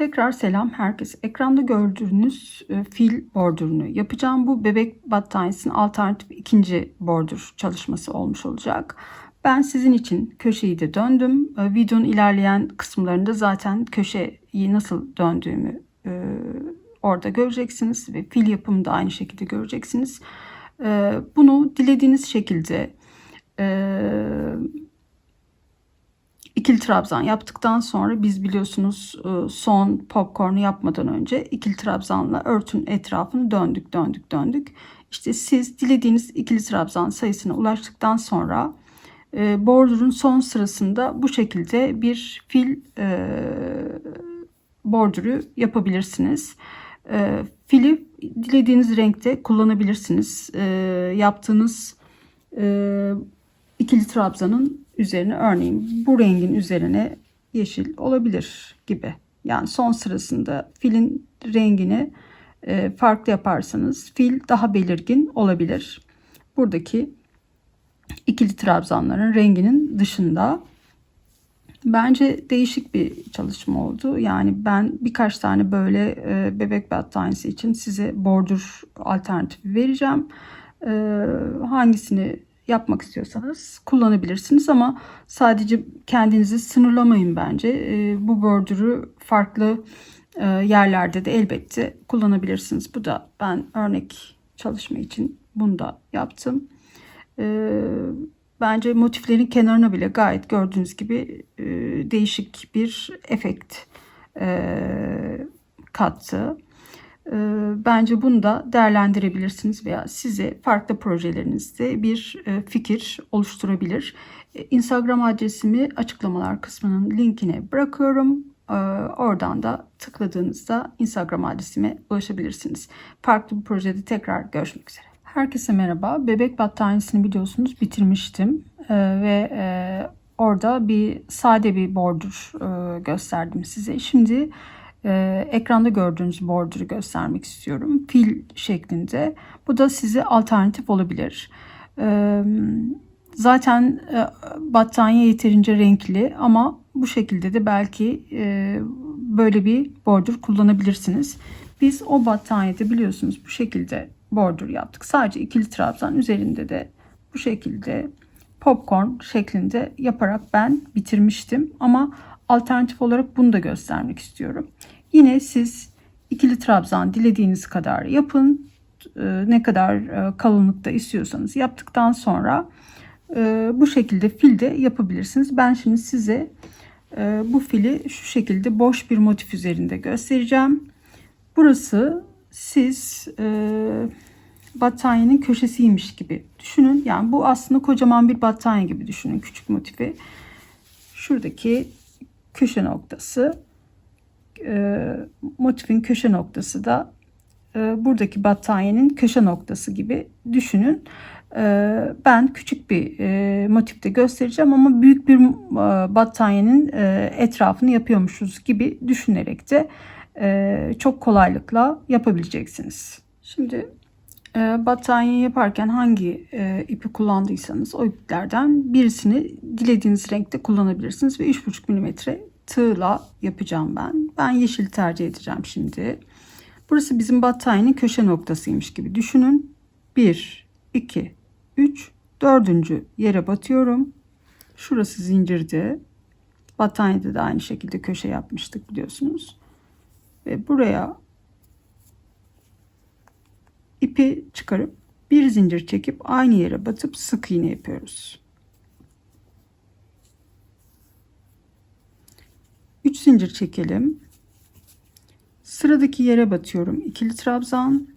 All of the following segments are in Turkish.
Tekrar selam herkese. Ekranda gördüğünüz e, fil bordürünü yapacağım. Bu bebek battaniyesinin alternatif ikinci bordür çalışması olmuş olacak. Ben sizin için köşeyi de döndüm. E, videonun ilerleyen kısımlarında zaten köşeyi nasıl döndüğümü e, orada göreceksiniz. Ve fil yapımını da aynı şekilde göreceksiniz. Bunu dilediğiniz şekilde ikili trabzan yaptıktan sonra biz biliyorsunuz e, son popcornu yapmadan önce ikili trabzanla örtün etrafını döndük döndük döndük. İşte siz dilediğiniz ikili trabzan sayısına ulaştıktan sonra e, son sırasında bu şekilde bir fil e, bordürü yapabilirsiniz. E, fili dilediğiniz renkte kullanabilirsiniz. E, yaptığınız ikili trabzanın üzerine örneğin bu rengin üzerine yeşil olabilir gibi. Yani son sırasında filin rengini e, farklı yaparsanız fil daha belirgin olabilir. Buradaki ikili trabzanların renginin dışında bence değişik bir çalışma oldu. Yani ben birkaç tane böyle e, bebek battaniyesi için size bordür alternatifi vereceğim. E, hangisini yapmak istiyorsanız kullanabilirsiniz ama sadece kendinizi sınırlamayın bence. E, bu bordürü farklı e, yerlerde de elbette kullanabilirsiniz. Bu da ben örnek çalışma için bunu da yaptım. E, bence motiflerin kenarına bile gayet gördüğünüz gibi e, değişik bir efekt e, kattı. Ee, bence bunu da değerlendirebilirsiniz veya size farklı projelerinizde bir e, fikir oluşturabilir. E, Instagram adresimi açıklamalar kısmının linkine bırakıyorum. Ee, oradan da tıkladığınızda Instagram adresime ulaşabilirsiniz. Farklı bir projede tekrar görüşmek üzere. Herkese merhaba. Bebek battaniyesini biliyorsunuz bitirmiştim Ee, ve e, orada bir sade bir bordur gösterdim size. Şimdi e, ekranda gördüğünüz bordürü göstermek istiyorum. Fil şeklinde. Bu da size alternatif olabilir. E, zaten e, battaniye yeterince renkli ama bu şekilde de belki e, böyle bir bordür kullanabilirsiniz. Biz o battaniyede biliyorsunuz bu şekilde bordür yaptık. Sadece ikili trabzan üzerinde de bu şekilde popcorn şeklinde yaparak ben bitirmiştim. Ama alternatif olarak bunu da göstermek istiyorum. Yine siz ikili trabzan dilediğiniz kadar yapın. Ee, ne kadar e, kalınlıkta istiyorsanız yaptıktan sonra e, bu şekilde fil de yapabilirsiniz. Ben şimdi size e, bu fili şu şekilde boş bir motif üzerinde göstereceğim. Burası siz battaniyenin köşesiymiş gibi düşünün. Yani bu aslında kocaman bir battaniye gibi düşünün küçük motifi. Şuradaki köşe noktası e, motifin köşe noktası da e, buradaki battaniyenin köşe noktası gibi düşünün. E, ben küçük bir e, motifte göstereceğim ama büyük bir e, battaniyenin e, etrafını yapıyormuşuz gibi düşünerek de e, çok kolaylıkla yapabileceksiniz. Şimdi battaniye yaparken hangi e, ipi kullandıysanız o iplerden birisini dilediğiniz renkte kullanabilirsiniz ve 3,5 mm tığla yapacağım ben. Ben yeşil tercih edeceğim şimdi. Burası bizim battaniyenin köşe noktasıymış gibi düşünün. 1, 2, 3, 4. yere batıyorum. Şurası zincirdi. Battaniyede de aynı şekilde köşe yapmıştık biliyorsunuz. Ve buraya ipi çıkarıp bir zincir çekip aynı yere batıp sık iğne yapıyoruz. 3 zincir çekelim. Sıradaki yere batıyorum. ikili trabzan.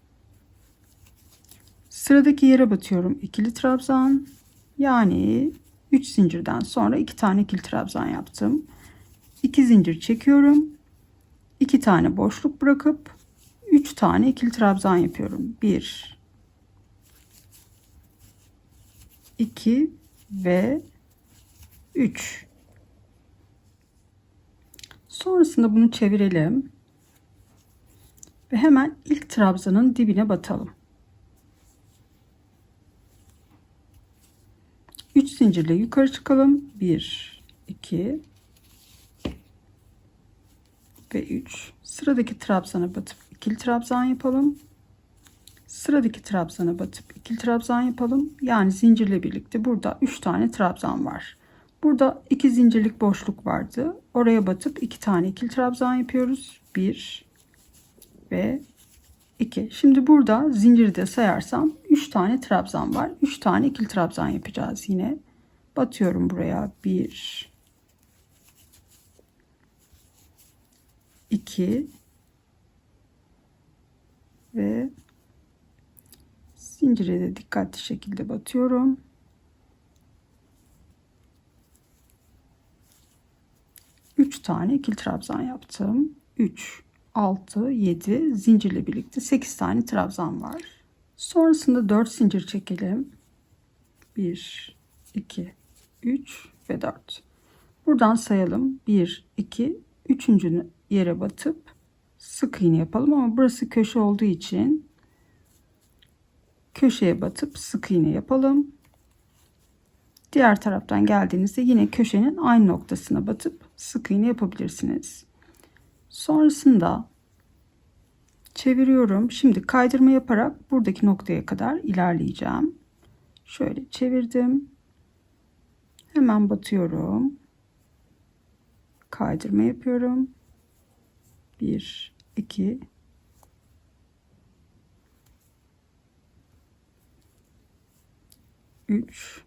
Sıradaki yere batıyorum. ikili trabzan. Yani 3 zincirden sonra 2 tane ikili trabzan yaptım. 2 zincir çekiyorum. 2 tane boşluk bırakıp 3 tane ikili trabzan yapıyorum. 1 2 ve 3 Sonrasında bunu çevirelim. Ve hemen ilk trabzanın dibine batalım. 3 zincirle yukarı çıkalım. 1 2 ve 3. Sıradaki trabzana batıp ikili trabzan yapalım. Sıradaki trabzana batıp ikili trabzan yapalım. Yani zincirle birlikte burada 3 tane trabzan var. Burada 2 zincirlik boşluk vardı. Oraya batıp 2 tane ikili trabzan yapıyoruz. 1 ve 2. Şimdi burada zinciri de sayarsam 3 tane trabzan var. 3 tane ikili trabzan yapacağız yine. Batıyorum buraya. 1 2 ve zincire de dikkatli şekilde batıyorum. Üç tane ikili trabzan yaptım. 3 6 7 zincirle birlikte 8 tane trabzan var. Sonrasında 4 zincir çekelim. 1 2 3 ve 4. Buradan sayalım. 1 2 üçüncünü yere batıp sık iğne yapalım ama burası köşe olduğu için köşeye batıp sık iğne yapalım. Diğer taraftan geldiğinizde yine köşenin aynı noktasına batıp sık iğne yapabilirsiniz. Sonrasında çeviriyorum. Şimdi kaydırma yaparak buradaki noktaya kadar ilerleyeceğim. Şöyle çevirdim. Hemen batıyorum. Kaydırma yapıyorum. 1 2 3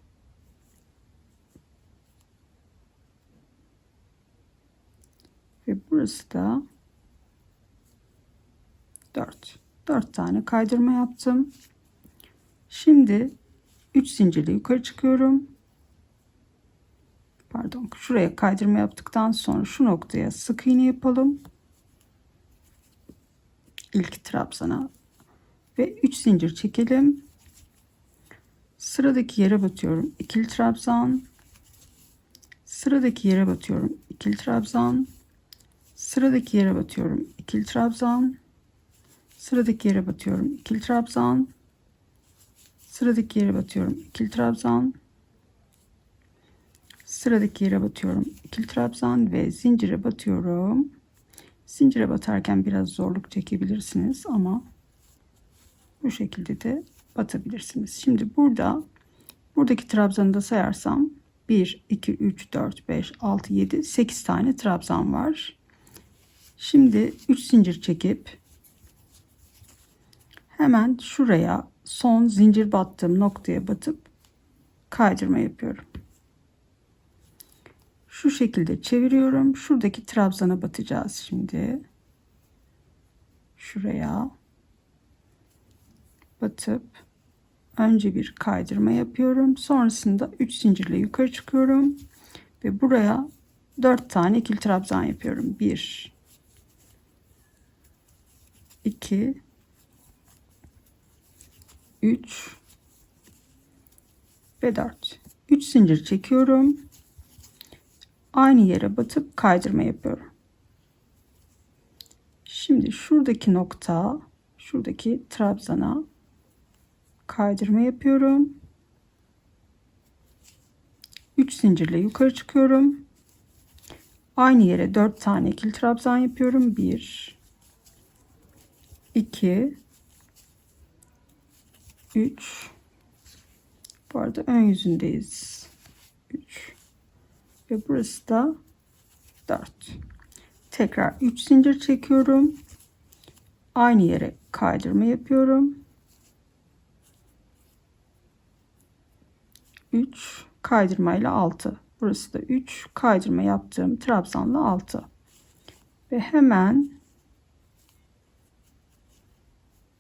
ve burası da 4 4 tane kaydırma yaptım. Şimdi 3 zincirle yukarı çıkıyorum. Pardon şuraya kaydırma yaptıktan sonra şu noktaya sık iğne yapalım ilk trabzana. Ve 3 zincir çekelim. Sıradaki yere batıyorum. İkili trabzan. Sıradaki yere batıyorum. İkili trabzan. Sıradaki yere batıyorum. İkili trabzan. Sıradaki yere batıyorum. İkili trabzan. Sıradaki yere batıyorum. İkili trabzan. Sıradaki yere batıyorum. İkili trabzan ve zincire batıyorum zincire batarken biraz zorluk çekebilirsiniz ama bu şekilde de batabilirsiniz şimdi burada buradaki trabzanı da sayarsam 1 2 3 4 5 6 7 8 tane trabzan var Şimdi 3 zincir çekip hemen şuraya son zincir battığım noktaya batıp kaydırma yapıyorum. Şu şekilde çeviriyorum. Şuradaki trabzana batacağız şimdi. Şuraya batıp önce bir kaydırma yapıyorum. Sonrasında 3 zincirle yukarı çıkıyorum ve buraya 4 tane ikili trabzan yapıyorum. 1 2 3 ve 4 3 zincir çekiyorum aynı yere batıp kaydırma yapıyorum. Şimdi şuradaki nokta şuradaki trabzana kaydırma yapıyorum. 3 zincirle yukarı çıkıyorum. Aynı yere 4 tane ikili trabzan yapıyorum. 1 2 3 bu arada ön yüzündeyiz. 3 ve burası da 4 tekrar 3 zincir çekiyorum. Aynı yere kaydırma yapıyorum. 3 kaydırma ile 6 burası da 3 kaydırma yaptığım trabzanla 6 ve hemen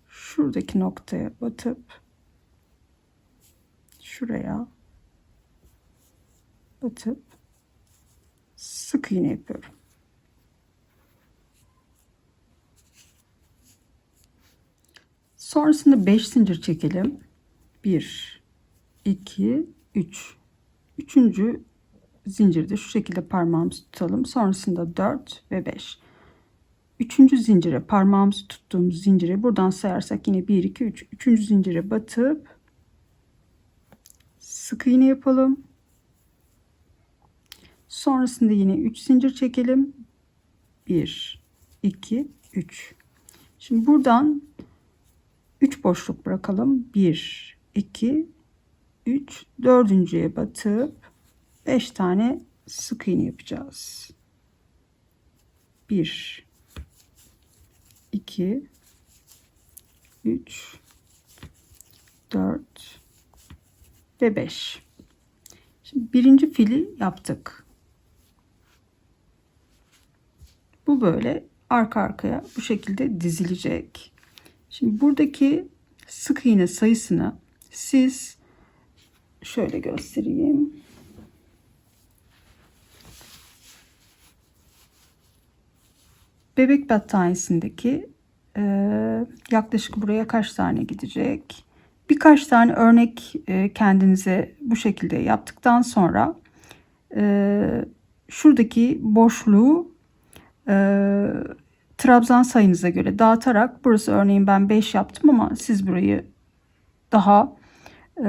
şuradaki noktaya batıp şuraya batıp sık iğne yapıyorum. Sonrasında 5 zincir çekelim. 1 2 3 Üçüncü zincirde şu şekilde parmağımızı tutalım. Sonrasında 4 ve 5. Üçüncü zincire parmağımızı tuttuğumuz zincire buradan sayarsak yine 1 2 3 üçüncü zincire batıp sık iğne yapalım sonrasında yine 3 zincir çekelim 1 2, 3. Şimdi buradan 3 boşluk bırakalım. 1, 2, 3. Dördüncüye batıp 5 tane sık iğne yapacağız. 1, 2, 3, 4 ve 5. Şimdi birinci fili yaptık. Bu böyle arka arkaya bu şekilde dizilecek. Şimdi buradaki sık iğne sayısını siz şöyle göstereyim. Bebek battaniyesindeki e, yaklaşık buraya kaç tane gidecek? Birkaç tane örnek e, kendinize bu şekilde yaptıktan sonra e, şuradaki boşluğu e, trabzan sayınıza göre dağıtarak burası örneğin ben 5 yaptım ama siz burayı daha e,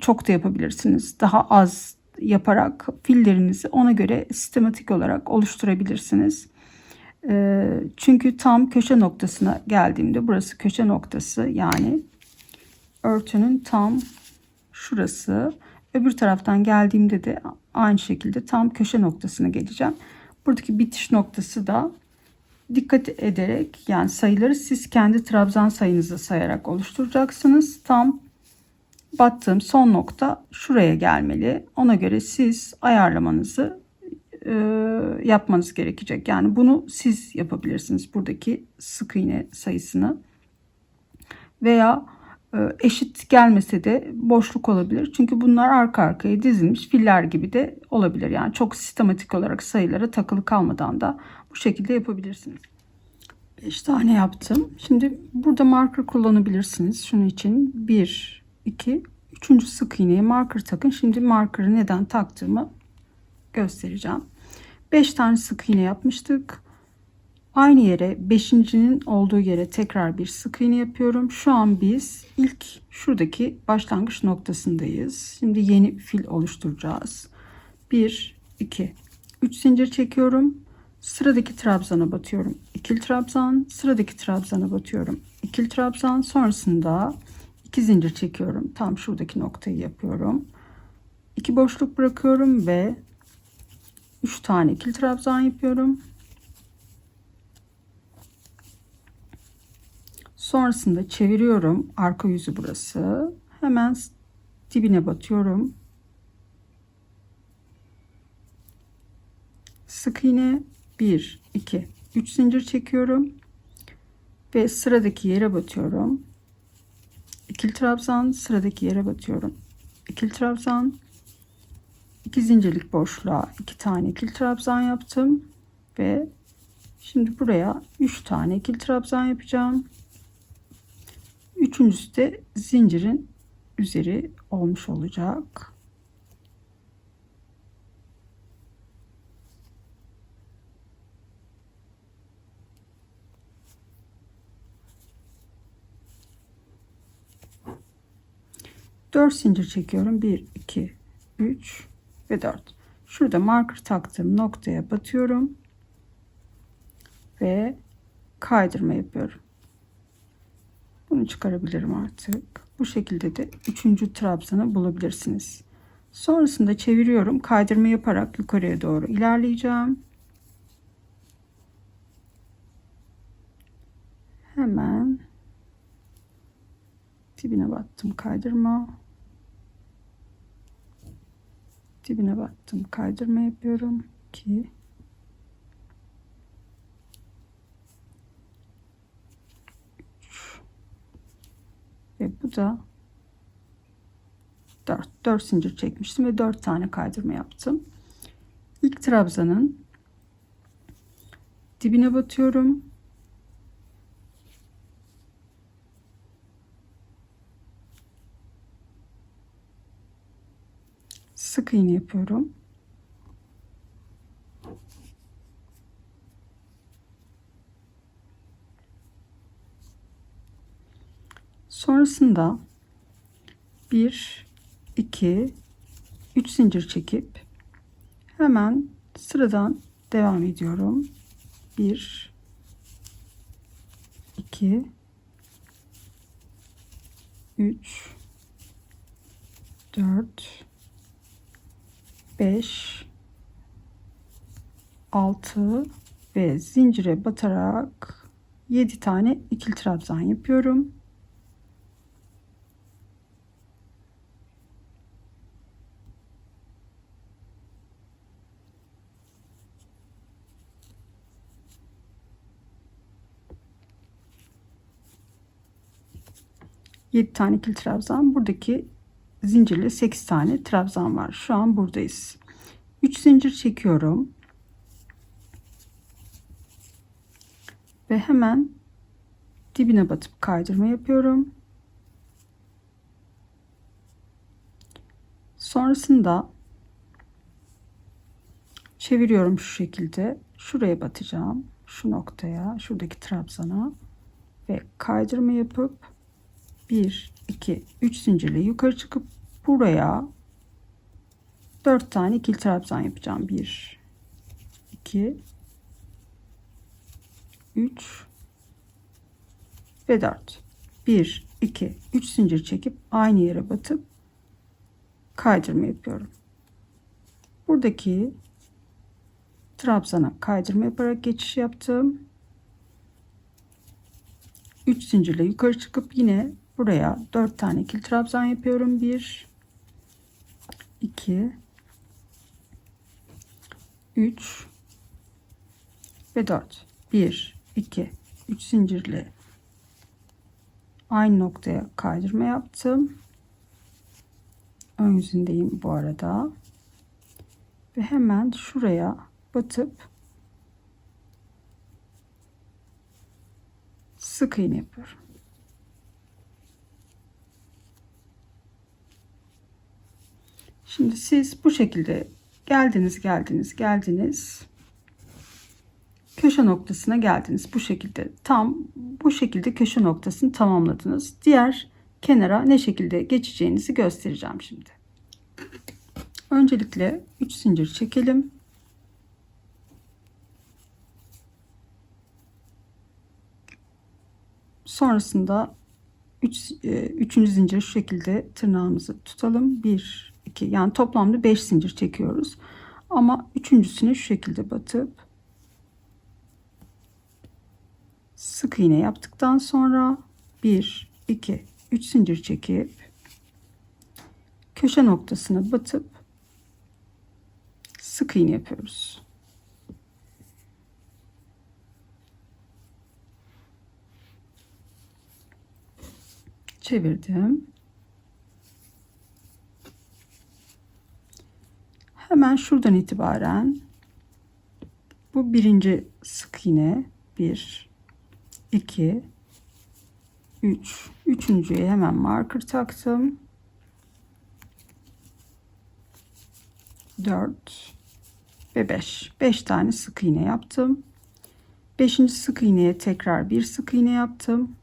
çok da yapabilirsiniz. Daha az yaparak fillerinizi ona göre sistematik olarak oluşturabilirsiniz. E, çünkü tam köşe noktasına geldiğimde burası köşe noktası yani örtünün tam şurası. Öbür taraftan geldiğimde de aynı şekilde tam köşe noktasına geleceğim. Buradaki bitiş noktası da dikkat ederek yani sayıları siz kendi trabzan sayınızı sayarak oluşturacaksınız. Tam battığım son nokta şuraya gelmeli. Ona göre siz ayarlamanızı e, yapmanız gerekecek. Yani bunu siz yapabilirsiniz. Buradaki sık iğne sayısını veya eşit gelmese de boşluk olabilir. Çünkü bunlar arka arkaya dizilmiş filler gibi de olabilir. Yani çok sistematik olarak sayılara takılı kalmadan da bu şekilde yapabilirsiniz. 5 tane yaptım. Şimdi burada marker kullanabilirsiniz. Şunun için 1, 2, 3. sık iğneye marker takın. Şimdi markerı neden taktığımı göstereceğim. 5 tane sık iğne yapmıştık. Aynı yere 5.'nin olduğu yere tekrar bir sık iğne yapıyorum. Şu an biz ilk şuradaki başlangıç noktasındayız. Şimdi yeni fil oluşturacağız. 1 2 3 zincir çekiyorum. Sıradaki trabzana batıyorum. İkili trabzan, sıradaki trabzana batıyorum. İkili trabzan sonrasında 2 zincir çekiyorum. Tam şuradaki noktayı yapıyorum. 2 boşluk bırakıyorum ve 3 tane ikili trabzan yapıyorum. Sonrasında çeviriyorum. Arka yüzü burası. Hemen dibine batıyorum. Sık iğne 1, 2, 3 zincir çekiyorum. Ve sıradaki yere batıyorum. İkili trabzan sıradaki yere batıyorum. İkili trabzan 2 zincirlik boşluğa 2 tane ikili trabzan yaptım ve şimdi buraya 3 tane ikili trabzan yapacağım. Üçüncüsü de zincirin üzeri olmuş olacak. Dört zincir çekiyorum. Bir, iki, üç ve dört. Şurada marker taktığım noktaya batıyorum ve kaydırma yapıyorum. Bunu çıkarabilirim artık. Bu şekilde de üçüncü trabzanı bulabilirsiniz. Sonrasında çeviriyorum. Kaydırma yaparak yukarıya doğru ilerleyeceğim. Hemen dibine battım kaydırma. Dibine battım kaydırma yapıyorum ki Ve bu da 4. 4 zincir çekmiştim ve 4 tane kaydırma yaptım. İlk trabzanın dibine batıyorum. Sık iğne yapıyorum. Sonrasında 1 2 3 zincir çekip hemen sıradan devam ediyorum. 1 2 3 4 5 6 ve zincire batarak 7 tane ikili trabzan yapıyorum. Yedi tane ikili trabzan. Buradaki zincirle 8 tane trabzan var. Şu an buradayız. 3 zincir çekiyorum. Ve hemen dibine batıp kaydırma yapıyorum. Sonrasında çeviriyorum şu şekilde. Şuraya batacağım. Şu noktaya, şuradaki trabzana ve kaydırma yapıp 1 2 3 zincirle yukarı çıkıp buraya 4 tane ikili trabzan yapacağım. 1 2 3 ve 4 1 2 3 zincir çekip aynı yere batıp kaydırma yapıyorum. Buradaki trabzana kaydırma yaparak geçiş yaptım. 3 zincirle yukarı çıkıp yine buraya 4 tane ikili trabzan yapıyorum. 1 2 3 ve 4 1 2 3 zincirle aynı noktaya kaydırma yaptım. Ön yüzündeyim bu arada. Ve hemen şuraya batıp sık iğne yapıyorum şimdi siz bu şekilde geldiniz geldiniz geldiniz köşe noktasına geldiniz. Bu şekilde tam bu şekilde köşe noktasını tamamladınız. Diğer kenara ne şekilde geçeceğinizi göstereceğim şimdi. Öncelikle 3 zincir çekelim. Sonrasında 3 üç, 3. zincir şu şekilde tırnağımızı tutalım. 1 2 yani toplamda 5 zincir çekiyoruz. Ama üçüncüsüne şu şekilde batıp sık iğne yaptıktan sonra 1 2 3 zincir çekip köşe noktasına batıp sık iğne yapıyoruz. Çevirdim. Hemen şuradan itibaren bu birinci sık iğne bir 2 3 üçüncüye hemen marker taktım. 4 ve 5 5 tane sık iğne yaptım. 5. sık iğneye tekrar bir sık iğne yaptım.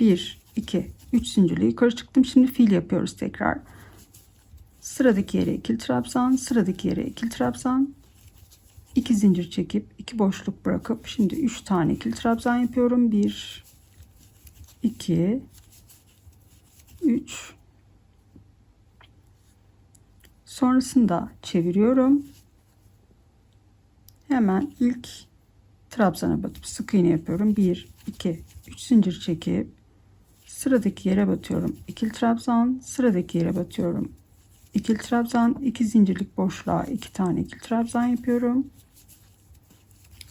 1 2 3 zincirle yukarı çıktım. Şimdi fil yapıyoruz tekrar sıradaki yere ikili trabzan sıradaki yere ikili trabzan 2 zincir çekip 2 boşluk bırakıp şimdi 3 tane ikili trabzan yapıyorum. 1 2 3 Sonrasında çeviriyorum. Hemen ilk trabzana batıp sık iğne yapıyorum. 1 2 3 zincir çekip sıradaki yere batıyorum. İkili trabzan, sıradaki yere batıyorum. İkili trabzan, 2 zincirlik boşluğa 2 tane ikili trabzan yapıyorum.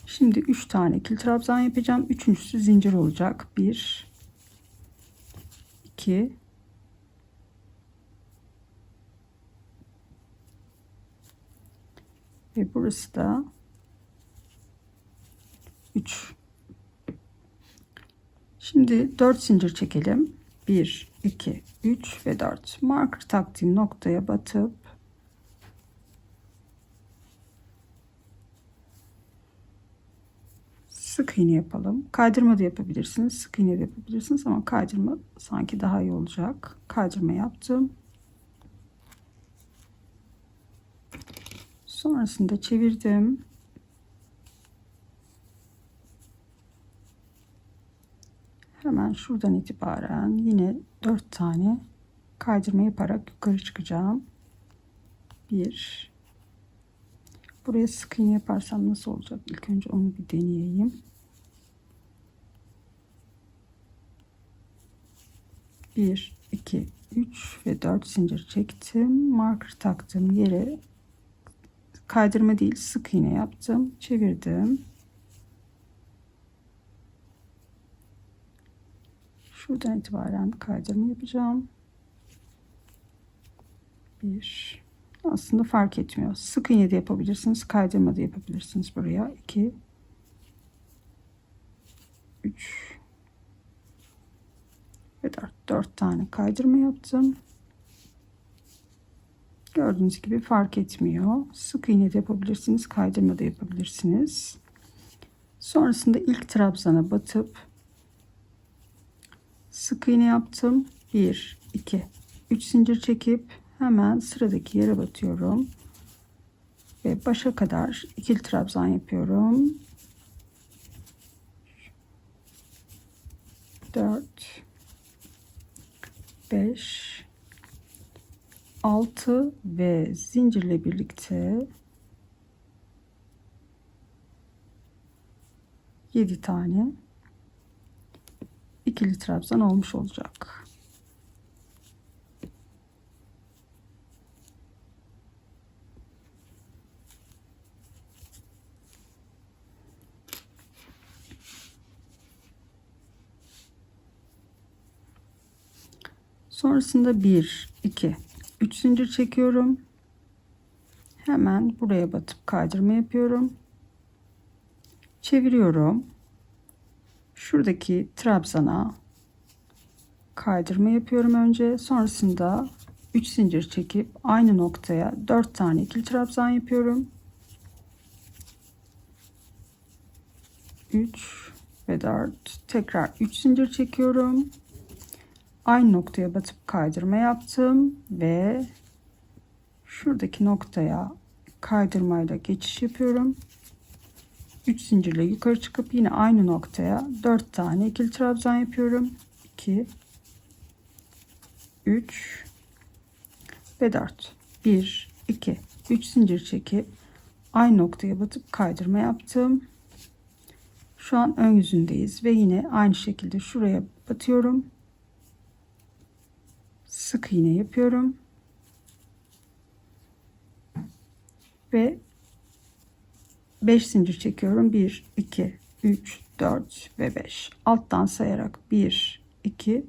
Şimdi 3 tane ikili trabzan yapacağım. Üçüncüsü zincir olacak. 1 2 ve burası da 3 Şimdi 4 zincir çekelim. 1 2 3 ve 4 marker taktığım noktaya batıp sık iğne yapalım. Kaydırma da yapabilirsiniz. Sık iğne de yapabilirsiniz ama kaydırma sanki daha iyi olacak. Kaydırma yaptım. Sonrasında çevirdim. ben şuradan itibaren yine 4 tane kaydırma yaparak yukarı çıkacağım. 1 Buraya sık iğne yaparsam nasıl olacak? İlk önce onu bir deneyeyim. Bir, iki, üç ve dört zincir çektim. Marker taktığım yere kaydırma değil sık iğne yaptım. Çevirdim. Şuradan itibaren kaydırma yapacağım. Bir. Aslında fark etmiyor. Sık iğne de yapabilirsiniz. Kaydırma da yapabilirsiniz buraya. 2 3 ve 4. 4 tane kaydırma yaptım. Gördüğünüz gibi fark etmiyor. Sık iğne de yapabilirsiniz. Kaydırma da yapabilirsiniz. Sonrasında ilk trabzana batıp sık iğne yaptım. 1 2 3 zincir çekip hemen sıradaki yere batıyorum. Ve başa kadar ikili trabzan yapıyorum. 4 5 6 ve zincirle birlikte 7 tane ikili trabzan olmuş olacak. Sonrasında 1, 2, 3 zincir çekiyorum. Hemen buraya batıp kaydırma yapıyorum. Çeviriyorum. Şuradaki trabzana kaydırma yapıyorum önce. Sonrasında 3 zincir çekip aynı noktaya 4 tane ikili trabzan yapıyorum. 3 ve 4 tekrar 3 zincir çekiyorum aynı noktaya batıp kaydırma yaptım ve şuradaki noktaya kaydırmayla geçiş yapıyorum. 3 zincirle yukarı çıkıp yine aynı noktaya 4 tane ikili trabzan yapıyorum. 2 3 ve 4 1 2 3 zincir çekip aynı noktaya batıp kaydırma yaptım. Şu an ön yüzündeyiz ve yine aynı şekilde şuraya batıyorum sık iğne yapıyorum. Ve 5 zincir çekiyorum. 1 2 3 4 ve 5. Alttan sayarak 1 2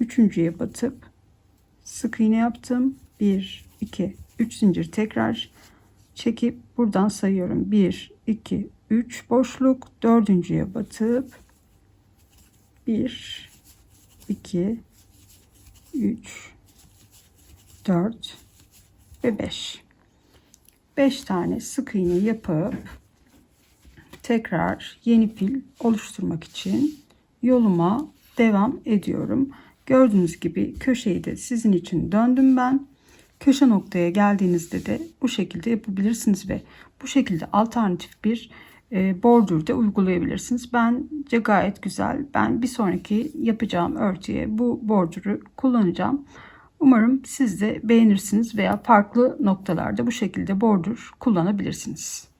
üçüncüye batıp sık iğne yaptım. 1 2 3 zincir tekrar çekip buradan sayıyorum. 1 2 3 boşluk dördüncüye batıp 1 2 3 4 ve 5 5 tane sık iğne yapıp tekrar yeni pil oluşturmak için yoluma devam ediyorum. Gördüğünüz gibi köşeyi de sizin için döndüm ben. Köşe noktaya geldiğinizde de bu şekilde yapabilirsiniz ve bu şekilde alternatif bir e, bordür uygulayabilirsiniz. Bence gayet güzel. Ben bir sonraki yapacağım örtüye bu bordürü kullanacağım. Umarım siz de beğenirsiniz veya farklı noktalarda bu şekilde bordür kullanabilirsiniz.